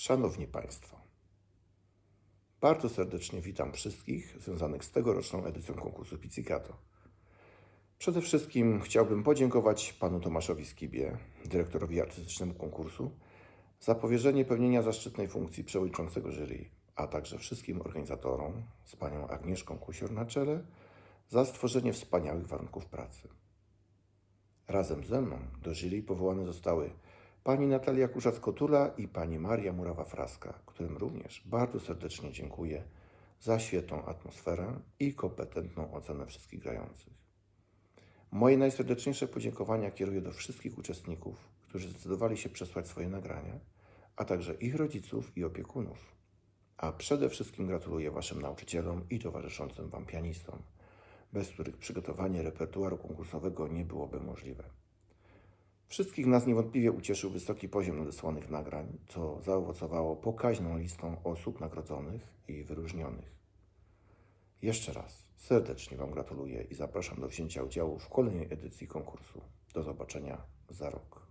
Szanowni Państwo, bardzo serdecznie witam wszystkich związanych z tegoroczną edycją konkursu Pizzicato. Przede wszystkim chciałbym podziękować panu Tomaszowi Skibie, dyrektorowi artystycznemu konkursu, za powierzenie pełnienia zaszczytnej funkcji przewodniczącego jury, a także wszystkim organizatorom z panią Agnieszką Kusior na czele za stworzenie wspaniałych warunków pracy. Razem ze mną do jury powołane zostały pani Natalia Kuszac-Kotula i pani Maria Murawa-Fraska, którym również bardzo serdecznie dziękuję za świetną atmosferę i kompetentną ocenę wszystkich grających. Moje najserdeczniejsze podziękowania kieruję do wszystkich uczestników, którzy zdecydowali się przesłać swoje nagrania, a także ich rodziców i opiekunów. A przede wszystkim gratuluję Waszym nauczycielom i towarzyszącym Wam pianistom, bez których przygotowanie repertuaru konkursowego nie byłoby możliwe. Wszystkich nas niewątpliwie ucieszył wysoki poziom nadesłanych nagrań, co zaowocowało pokaźną listą osób nagrodzonych i wyróżnionych. Jeszcze raz serdecznie Wam gratuluję i zapraszam do wzięcia udziału w kolejnej edycji konkursu. Do zobaczenia za rok.